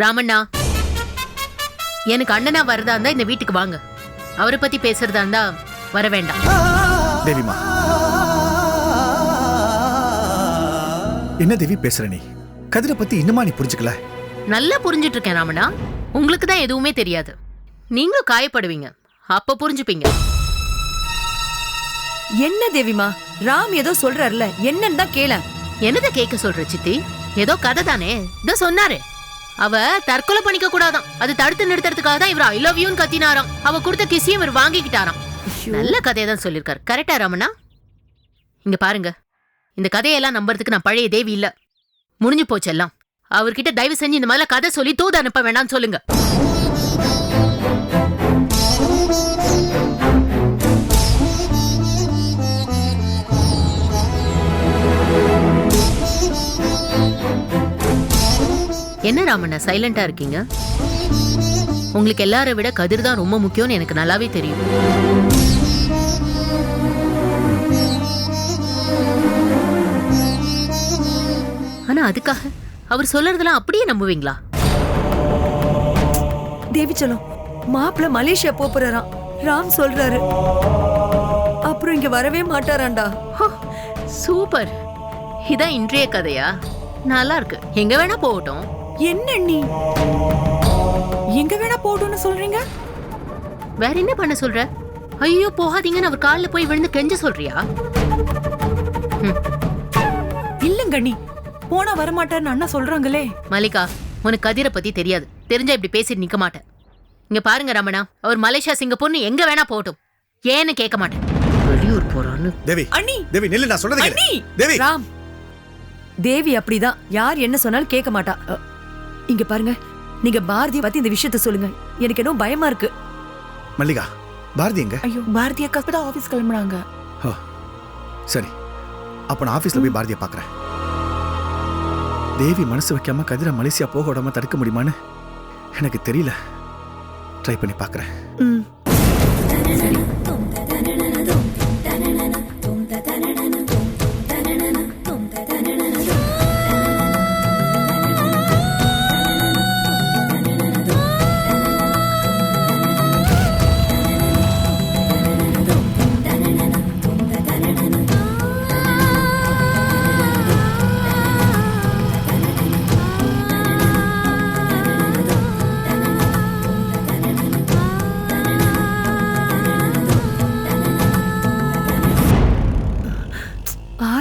ராமண்ணா எனக்கு அண்ணனா வரதா இருந்தா இந்த வீட்டுக்கு வாங்க. அவரை பத்தி பேசுறதா இருந்தா வர வேண்டாம். தேவிமா. என்ன தேவி பேசுற நீ? கதிரை பத்தி இன்னுமா நீ புரிஞ்சுக்கல? நல்லா புரிஞ்சிட்டு இருக்கேன் ராமண்ணா. உங்களுக்கு தான் எதுவுமே தெரியாது. நீங்களும் காயப்படுவீங்க. அப்ப புரிஞ்சுப்பீங்க. என்ன தேவிமா? ராம் ஏதோ சொல்றாருல. என்னன்னு தான் கேள என்னத கேட்க சொல்ற சித்தி? ஏதோ கதை தானே? இதோ சொன்னாரு. அவ தற்கொலை பண்ணிக்க கூடாதாம். அது தடுத்து நிறுத்துறதுக்காக தான் இவர் ஐ லவ் யூன்னு கத்தினாராம். அவ கொடுத்த கிசியும் இவர் வாங்கிக்கிட்டாராம். நல்ல கதையை தான் சொல்லியிருக்காரு கரெக்டா ராமண்ணா இங்க பாருங்க. இந்த கதையெல்லாம் நம்புறதுக்கு நான் பழைய தேவி இல்ல. முடிஞ்சு போச்சு எல்லாம். அவர்கிட்ட தயவு செஞ்சு இந்த மாதிரிலாம் கதை சொல்லி தூது அனுப்ப வேண்டாம்னு சொல்லுங்க. என்ன ராமண்ணா சைலண்டா இருக்கீங்க? உங்களுக்கு எல்லாரை விட கதிர் தான் ரொம்ப முக்கியம்னு எனக்கு நல்லாவே தெரியும். ஆனா அதுக்காக அவர் சொல்றதெல்லாம் அப்படியே நம்புவீங்களா? தேவி சொல்லும் மாப்பிள்ள மலேசியா போறாராம். ராம் சொல்றாரு. அப்புறம் இங்க வரவே மாட்டாராண்டா. சூப்பர். இதான் இன்றைய கதையா? நல்லா இருக்கு எங்க வேணா போகட்டும். என்ன நீ? எங்க வேணா போடுன்னு சொல்றீங்க? வேற என்ன பண்ண சொல்ற? ஐயோ போகாதீங்கன்னு அவர் காலில் போய் விழுந்து கெஞ்ச சொல்றியா? இல்லங்க நீ. போனா வரமாட்டார்னு அண்ணா சொல்றாங்களே. மல்லிகா உனக்கு கதிரை பத்தி தெரியாது. தெரிஞ்சா இப்படி பேசிட்டு நிக்க மாட்டேன். இங்க பாருங்க ரமணா அவர் மலேசியா சிங்கப்பூர்னு எங்க வேணா போகட்டும். ஏன்னு கேட்க மாட்டேன். வெளியூர் போறான்னு. தேவி அண்ணி! தேவி நில்லு நான் சொல்றது கேளு. அண்ணி! தேவி! ராம்! தேவி அப்படிதான். யார் என்ன சொன்னாலும் கேட்க மாட்டா. இங்க பாருங்க. நீங்க பாரதிய பத்தி இந்த விஷயத்த சொல்லுங்க. எனக்கு என்னவோ பயமா இருக்கு. மல்லிகா பாரதி எங்க? ஐயோ பாரதி அக்கா தான் ஆபீஸ் கிளம்புறாங்க ஓ, சரி. அப்ப நான் ஆபீஸ்ல போய் பாரதியை பார்க்கறேன் தேவி மனசு வைக்காம கதிரை மலேசியா போக விடாம தடுக்க முடியுமான்னு எனக்கு தெரியல. ட்ரை பண்ணி பார்க்கறேன் ம்.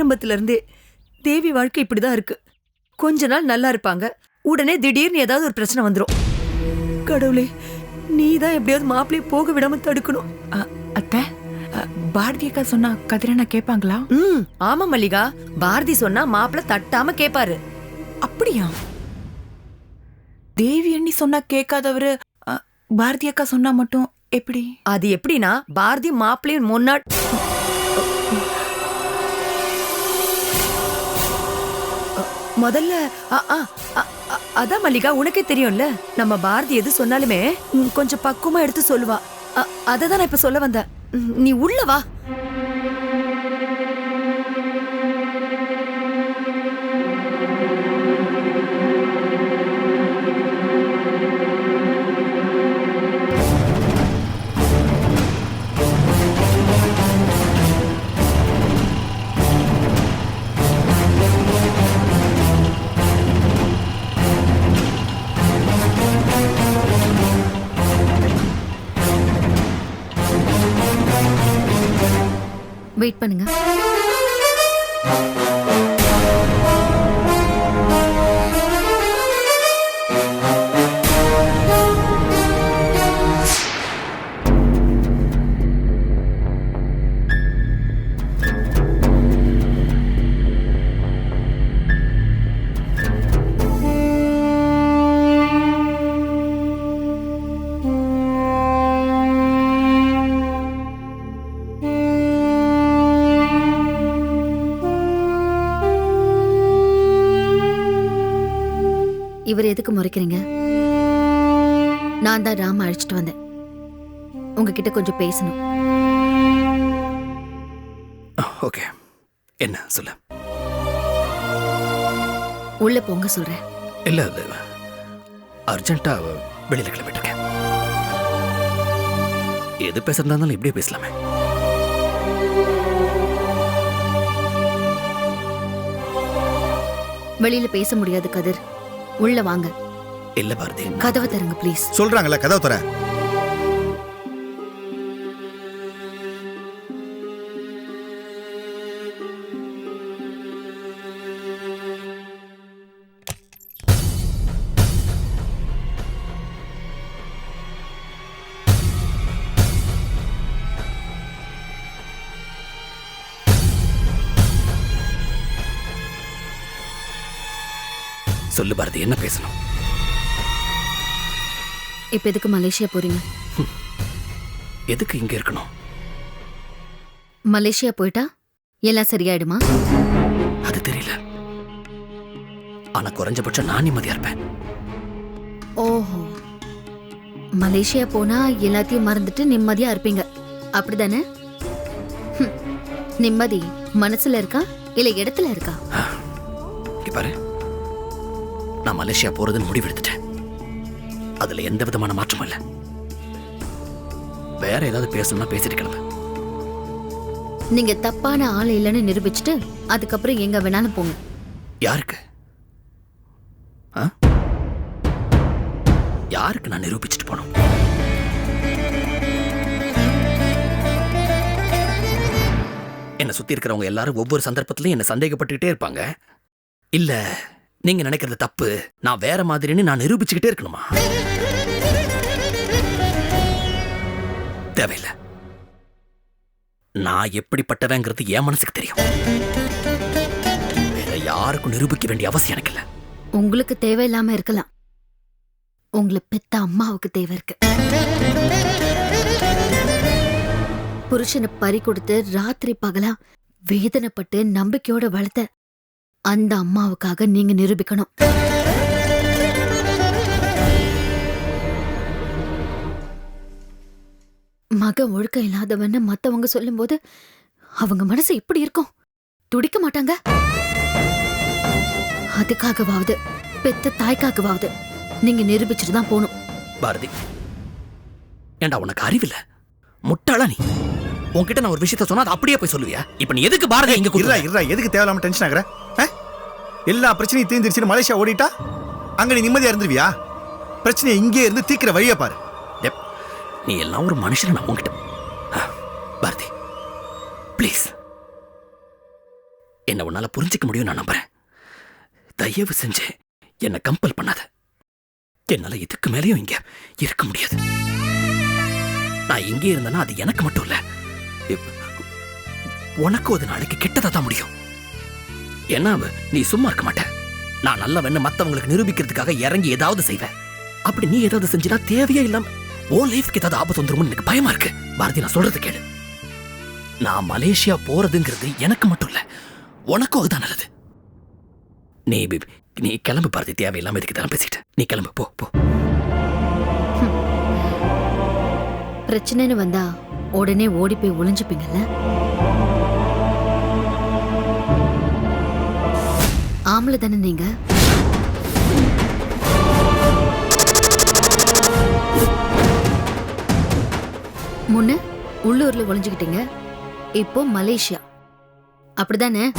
ஆரம்பத்துல இருந்தே தேவி வாழ்க்கை இப்படிதான் இருக்கு. கொஞ்ச நாள் நல்லா இருப்பாங்க. உடனே திடீர்னு ஏதாவது ஒரு பிரச்சனை வந்துரும். கடவுளே நீ தான் எப்படியாவது மாப்பிள்ளைய போக விடாம தடுக்கணும். அத்தை பாரதி அக்கா சொன்னா கதிரண்ணா கேட்பாங்களா? ம் ஆமா மல்லிகா. பாரதி சொன்னா மாப்பிள்ளை தட்டாம கேப்பாரு. அப்படியா? தேவி அண்ணி சொன்னா கேட்காதவரு பாரதி அக்கா சொன்னா மட்டும் எப்படி? அது எப்படின்னா பாரதி மாப்பிள்ளையின் முன்னாடி முதல்ல அதான் மல்லிகா உனக்கே தெரியும்ல? நம்ம பாரதி எது சொன்னாலுமே கொஞ்சம் பக்குவமா எடுத்து சொல்லுவா. அ, அததான் நான் இப்ப சொல்ல வந்தேன். நீ உள்ள வா. வெயிட் பண்ணுங்க. எதுக்கு முறைக்கிறீங்க? நான் தான் ராம அழைச்சிட்டு வந்தேன். உங்ககிட்ட கொஞ்சம் பேசணும். ஓகே. என்ன சொல்லு. உள்ள போங்க சொல்றேன். இல்ல அர்ஜென்ட்டா வெளியில கிளம்பிட்டு இருக்கேன் எது பேசுறதா இருந்தாலும் இப்படியே பேசலாமே. வெளியில பேச முடியாது கதிர். உள்ள வாங்க. இல்ல பாரதி. கதவை தருங்க ப்ளீஸ் சொல்றாங்கல்ல கதவு தர சொல்லு பாரதி என்ன பேசணும்? இப்ப எதுக்கு மலேசியா போறீங்க? எதுக்கு இங்க இருக்கணும்? மலேசியா போயிட்டா? எல்லாம் சரியாயிடுமா? அது தெரியல. ஆனா குறைஞ்சபட்சம் நான் நிம்மதியா இருப்பேன். ஓஹோ. மலேசியா போனா எல்லாத்தையும் மறந்துட்டு நிம்மதியா இருப்பீங்க. அப்படிதானே. நிம்மதி மனசுல இருக்கா? இல்ல இடத்துல இருக்கா? பாரு. நான் மலேசியா போறதுன்னு முடிவெடுத்துட்டேன். அதுல எந்த விதமான மாற்றமும் இல்ல. வேற ஏதாவது பேசணும்னா பேசிட்டு கிளம்பு. நீங்க தப்பான ஆள் இல்லைன்னு நிரூபிச்சுட்டு அதுக்கப்புறம் எங்க வேணாலும் போங்க. யாருக்கு? ஆ? யாருக்கு நான் நிரூபிச்சுட்டு போனோம்? என்னை சுத்தி இருக்கிறவங்க எல்லாரும் ஒவ்வொரு சந்தர்ப்பத்திலையும் என்ன சந்தேகப்பட்டுக்கிட்டே இருப்பாங்க. இல்ல நீங்க நினைக்கிறது தப்பு. நான் வேற மாதிரின்னு நான் நிரூபிச்சுக்கிட்டே இருக்கணுமா? தேவையில்லை. நான் எப்படிப்பட்டவங்கிறது என் மனசுக்கு தெரியும். வேற யாருக்கும் நிரூபிக்க வேண்டிய அவசியம் எனக்கு இல்லை. உங்களுக்கு தேவையில்லாம இருக்கலாம். உங்களை பெத்த அம்மாவுக்கு தேவை இருக்கு. புருஷனை பறி கொடுத்து ராத்திரி பகலா வேதனைப்பட்டு நம்பிக்கையோட வளர்த்த அந்த அம்மாவுக்காக நீங்க நிரூபிக்கணும். மக ஒழுக்கம் இல்லாதவன்னு மத்தவங்க சொல்லும்போது அவங்க மனசு எப்படி இருக்கும். துடிக்க மாட்டாங்க. அதுக்காகவாவது பெத்த தாய்க்காகவாவது நீங்க நிரூபிச்சுட்டு தான் போகணும் பாரதி ஏண்டா உனக்கு அறிவில்ல? முட்டாளா நீ? உன்கிட்ட நான் ஒரு விஷயத்த சொன்னா அதை அப்படியே போய் சொல்லுவியா? இப்ப நீ எதுக்கு பாரதி இங்க இருடா? இருடா எதுக்கு தேவையில்லாம டென்ஷன் ஆகுற? எல்லா பிரச்சனையும் தீர்ந்துருச்சுன்னு மலேசியா ஓடிட்டா? அங்க நீ நிம்மதியா இருந்துருவியா? பிரச்சனையை இங்கே இருந்து தீக்கிற வழியை பாரு. நீ எல்லாம் ஒரு மனுஷன் நான் உங்ககிட்ட பாரதி ப்ளீஸ். என்ன உன்னால புரிஞ்சுக்க முடியும் நான் நம்புறேன். தயவு செஞ்சு என்னை கம்பல் பண்ணாத. என்னால இதுக்கு மேலேயும் இங்க இருக்க முடியாது. நான் இங்கே இருந்தேன்னா அது எனக்கு மட்டும் இல்ல. உனக்கும் அது நாளைக்கு கெட்டதாக தான் முடியும். என்ன நீ சும்மா இருக்க மாட்ட. நான் நல்லவன்னு மத்தவங்களுக்கு நிரூபிக்கிறதுக்காக இறங்கி ஏதாவது செய்வேன். அப்படி நீ ஏதாவது செஞ்சினா தேவையே இல்லாம ஓ லைஃப்க்கு ஏதாவது ஆபத்து வந்துருமோன்னு எனக்கு பயமா இருக்கு. பாரதி நான் சொல்றது கேளு. நான் மலேசியா போறதுங்கிறது எனக்கு மட்டும் இல்ல உனக்கும் அதுதான் நல்லது. நீ பிபி நீ கிளம்பு பாரதி தேவையில்லாம இதுக்கு தான் பேசிட்டு. நீ கிளம்பு போ போ. பிரச்சனைன்னு வந்தா உடனே ஓடி போய் ஒளிஞ்சுப்பீங்கல்ல? ஆம்பளை தானே நீங்க? முன்ன உள்ளூர்ல ஒளிஞ்சுக்கிட்டீங்க. இப்போ மலேசியா. அப்படிதானே?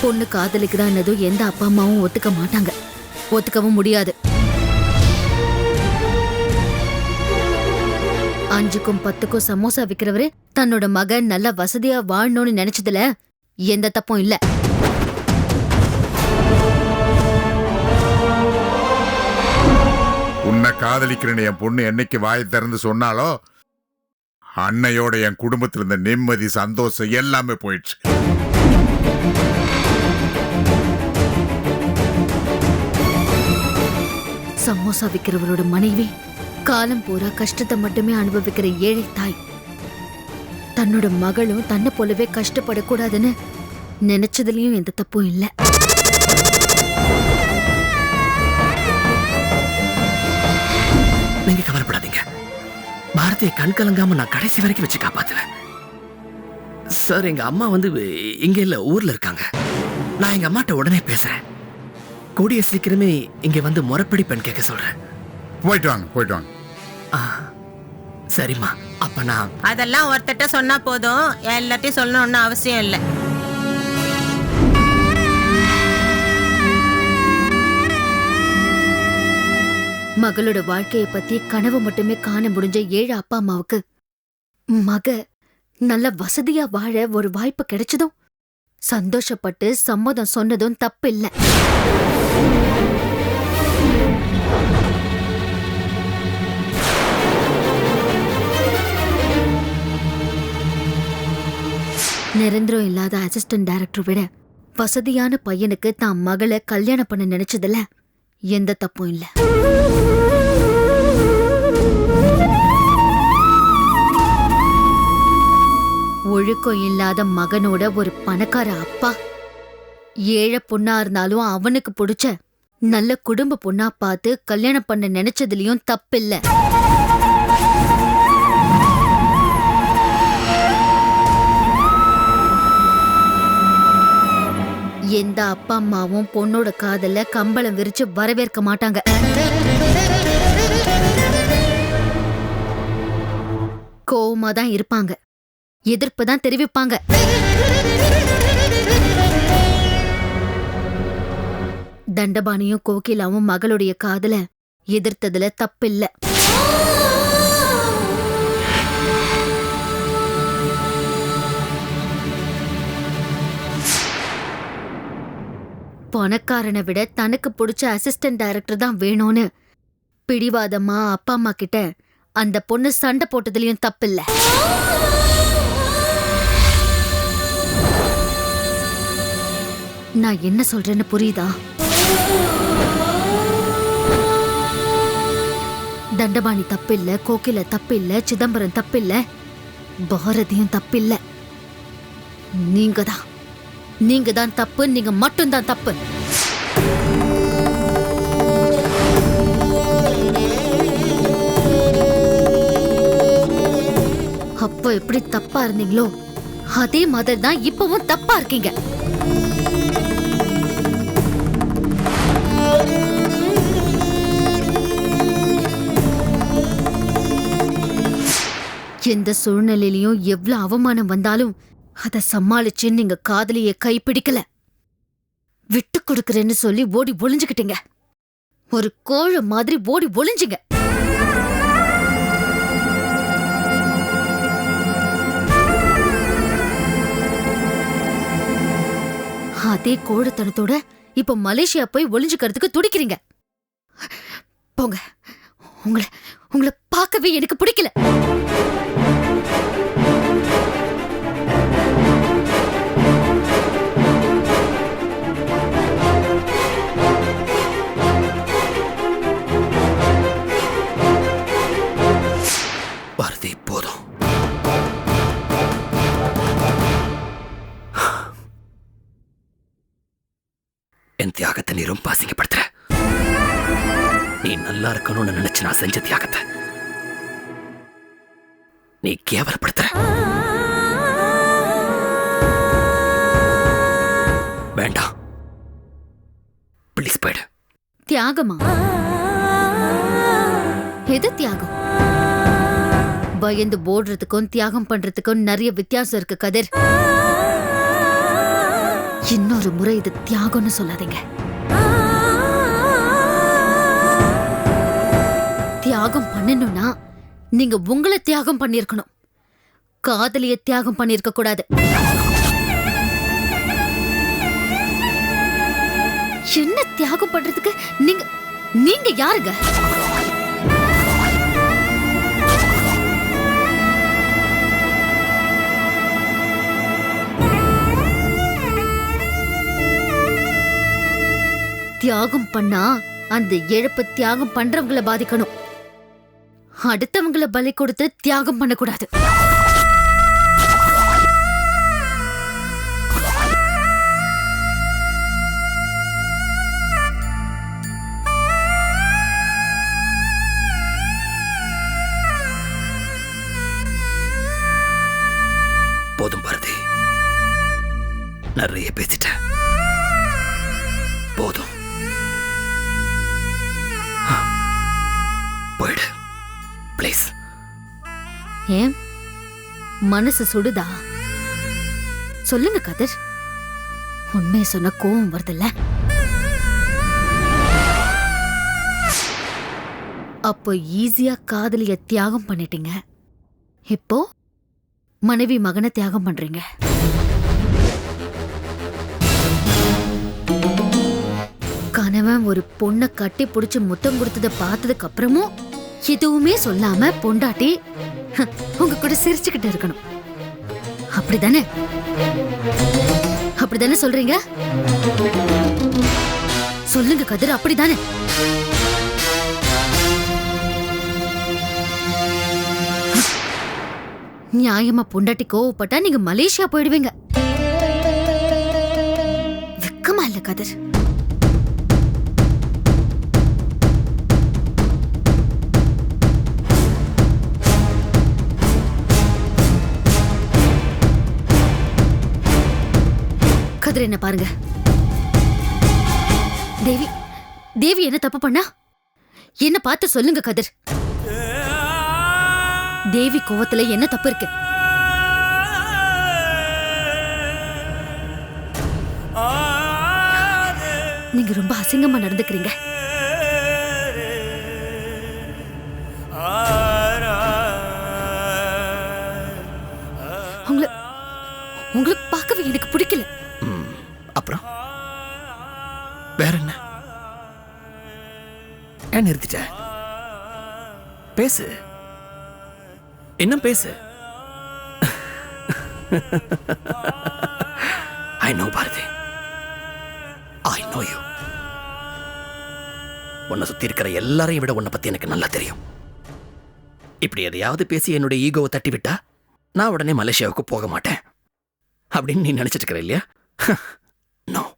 பொண்ணு காதலிக்குதான்னதும் எந்த அப்பா அம்மாவும் ஒத்துக்க மாட்டாங்க. ஒத்துக்கவும் முடியாது. அஞ்சுக்கும் பத்துக்கும் சமோசா விக்கிறவரு தன்னோட மகன் நல்லா வசதியா வாழணும்னு நினைச்சதுல எந்த தப்பும் இல்ல. உன்னை காதலிக்கிறேன்னு என் பொண்ணு என்னைக்கு வாய் திறந்து சொன்னாலோ அன்னையோட என் குடும்பத்துல இருந்த நிம்மதி சந்தோஷம் எல்லாமே போயிடுச்சு. சமோசா விக்கிறவரோட மனைவி காலம் பூரா கஷ்டத்தை மட்டுமே அனுபவிக்கிற ஏழை தாய். தன்னோட மகளும் தன்னை போலவே கஷ்டப்படக்கூடாதுன்னு நினைச்சதுலயும் எந்த தப்பும் இல்ல. நீங்க கவலைப்படாதீங்க. பாரதி பாரதியை கண் கலங்காம நான் கடைசி வரைக்கும் வச்சு காப்பாத்துவேன். சார் எங்க அம்மா வந்து இங்க இல்ல ஊர்ல இருக்காங்க. நான் எங்க அம்மாட்ட உடனே பேசுறேன். கூடிய சீக்கிரமே இங்க வந்து முறைப்படி பெண் கேட்க சொல்றேன். போயிட்டு வாங்க போயிட்டு வாங்க. சரிம்மா. அப்ப நான் அதெல்லாம் ஒருத்தட்ட சொன்னா போதும். எல்லாத்தையும் சொல்லணும்னு அவசியம் இல்லை. மகளோட வாழ்க்கைய பத்தி கனவு மட்டுமே காண முடிஞ்ச ஏழு அப்பா அம்மாவுக்கு மக நல்ல வசதியா வாழ ஒரு வாய்ப்பு கிடைச்சதும் சந்தோஷப்பட்டு சம்மதம் சொன்னதும் தப்பில்ல. நிரந்தரம் இல்லாத அசிஸ்டன்ட் டைரக்டர் விட வசதியான பையனுக்கு தான் மகளை கல்யாணம் பண்ண நினைச்சதுல எந்த தப்பும் இல்லை. ஒழுக்கம் இல்லாத மகனோட ஒரு பணக்கார அப்பா. ஏழை பொண்ணா இருந்தாலும் அவனுக்கு பிடிச்ச நல்ல குடும்ப பொண்ணா பார்த்து கல்யாணம் பண்ண நினைச்சதுலயும் தப்பில்லை. எந்த அப்பா அம்மாவும் பொண்ணோட காதல கம்பளம் விரிச்சு வரவேற்க மாட்டாங்க. கோவமா தான் இருப்பாங்க. எதிர்ப்பு தான் தெரிவிப்பாங்க. தண்டபாணியும் கோகிலாவும் மகளுடைய காதல எதிர்த்ததுல தப்பில்ல. பணக்காரனை விட தனக்கு பிடிச்ச அசிஸ்டன்ட் டைரக்டர் தான் வேணும்னு. பிடிவாதமா அப்பா அம்மா கிட்ட அந்த பொண்ணு சண்டை போட்டதுலயும் தப்பில்ல. நான் என்ன சொல்றேன்னு புரியுதா? தண்டபாணி தப்பில்ல கோகில தப்பில்ல சிதம்பரம் தப்பில்ல பாரதியும் தப்பில்ல. நீங்க தான் நீங்க தான் தப்பு நீங்க மட்டும்தான் தப்பு. அப்போ எப்படி தப்பா இருந்தீங்களோ அதே மாதிரி தான் இப்பவும் தப்பா இருக்கீங்க. எந்த சூழ்நிலையிலையும் எவ்வளவு அவமானம் வந்தாலும் அத சமாளிச்சு நீங்க காதலிய கைப்பிடிக்கல. விட்டு கொடுக்கறேன்னு சொல்லி ஓடி ஒளிஞ்சுக்கிட்டீங்க. ஒரு கோழ மாதிரி ஓடி ஒளிஞ்சுங்க. அதே கோழத்தனத்தோட இப்ப மலேசியா போய் ஒளிஞ்சுக்கிறதுக்கு துடிக்கிறீங்க. போங்க. உங்களை உங்களை பார்க்கவே எனக்கு பிடிக்கல. நான் செஞ்ச தியாகத்தை. நீ கேவலப்படுத்துற. வேண்டாம். ப்ளீஸ் போயிடு. தியாகமா? எது தியாகம்? பயந்து போடுறதுக்கும் தியாகம் பண்றதுக்கும் நிறைய வித்தியாசம் இருக்கு கதிர். இன்னொரு முறை இது தியாகம்னு சொல்லாதீங்க. தியாகம் பண்ணணும்னா நீங்க உங்களை தியாகம் பண்ணிருக்கணும் காதலிய தியாகம் பண்ணிருக்க கூடாது. என்ன தியாகம் பண்றதுக்கு நீங்க நீங்க யாருங்க? தியாகம் பண்ணா அந்த இழப்பு தியாகம் பண்றவங்கள பாதிக்கணும். அடுத்தவங்களை பலி கொடுத்து தியாகம் பண்ணக்கூடாது. போதும் பாரதி. நிறைய பேசிட்டேன். ப்ளீஸ் ஏன்? மனசு சுடுதா? சொல்லுங்க கதிர். உண்மையை சொன்ன கோவம் வருதுல்ல? அப்போ ஈஸியா காதலிய தியாகம் பண்ணிட்டீங்க. இப்போ மனைவி மகனை தியாகம் பண்றீங்க. கணவன் ஒரு பொண்ணை கட்டி பிடிச்சி முத்தம் கொடுத்ததை பார்த்ததுக்கு அப்புறமும் எதுவுமே சொல்லாம பொண்டாட்டி ஹ, உங்க கூட சிரிச்சுக்கிட்டு இருக்கணும். அப்படிதானே? அப்படிதானே சொல்றீங்க? சொல்லுங்க கதிர் அப்படிதானே? நியாயமா பொண்டாட்டி கோவப்பட்டா நீங்க மலேசியா போயிடுவீங்க. வெக்கமா இல்ல கதிர். கதிர் என்ன பாருங்க. தேவி தேவி என்ன தப்பு பண்ணா? என்ன பார்த்து சொல்லுங்க கதிர். தேவி கோவத்துல என்ன தப்பு இருக்கு? நீங்க ரொம்ப அசிங்கமா நடந்துக்கிறீங்க. நிறுத்திட்ட பேசு. இன்னும் பேசு? I know Bharathi. I know you உன்னை சுத்தி இருக்கிற எல்லாரையும் விட உன்னை பத்தி எனக்கு நல்லா தெரியும். இப்படி எதையாவது பேசி என்னுடைய ஈகோவை தட்டி விட்டா நான் உடனே மலேசியாவுக்கு போக மாட்டேன். அப்படின்னு நீ நினைச்சிட்டு இருக்கிற இல்லையா? நோ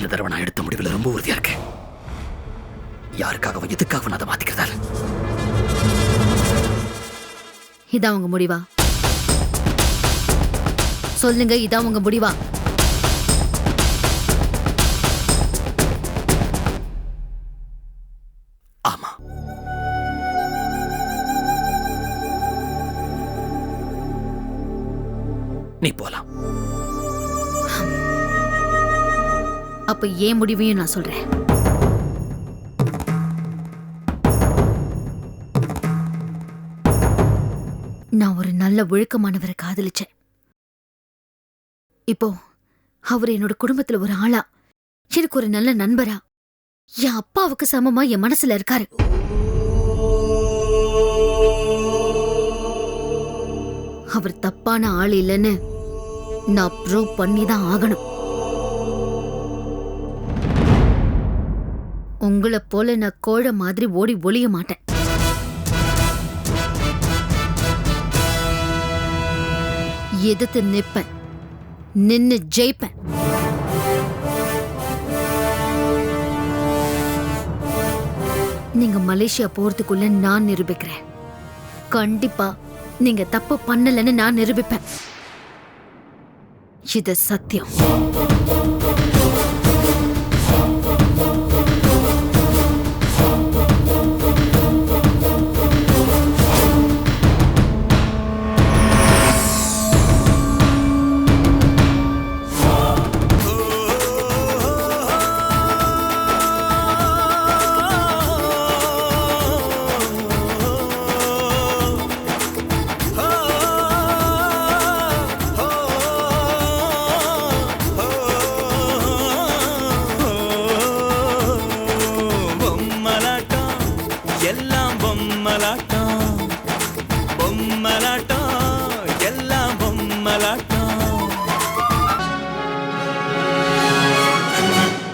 இந்த தடவை நான் எடுத்த முடிவில் ரொம்ப உறுதியா இருக்கேன். யாருக்காகவும் எதுக்காகவும் நான் அதை மாத்திக்கிறதா இல்ல. இதான் உங்க முடிவா? சொல்லுங்க இதான் உங்க முடிவா? ஆமா. நீ போலாம். அப்ப ஏன் முடிவையும் நான் சொல்றேன். நான் ஒரு நல்ல ஒழுக்கமானவரை காதலிச்சேன். இப்போ அவர் என்னோட குடும்பத்துல ஒரு ஆளா எனக்கு ஒரு நல்ல நண்பரா என் அப்பாவுக்கு சமமா என் மனசுல இருக்காரு. அவர் தப்பான ஆள் இல்லைன்னு நான் ப்ரூவ் பண்ணி தான் ஆகணும். உங்களை போல நான் கோழ மாதிரி ஓடி ஒளிய மாட்டேன். எதிர்த்து நிற்பேன். நின்னு ஜெயிப்பேன். நீங்க மலேசியா போறதுக்குள்ள நான் நிரூபிக்கிறேன். கண்டிப்பா நீங்க தப்பு பண்ணலன்னு நான் நிரூபிப்பேன். இது சத்தியம்.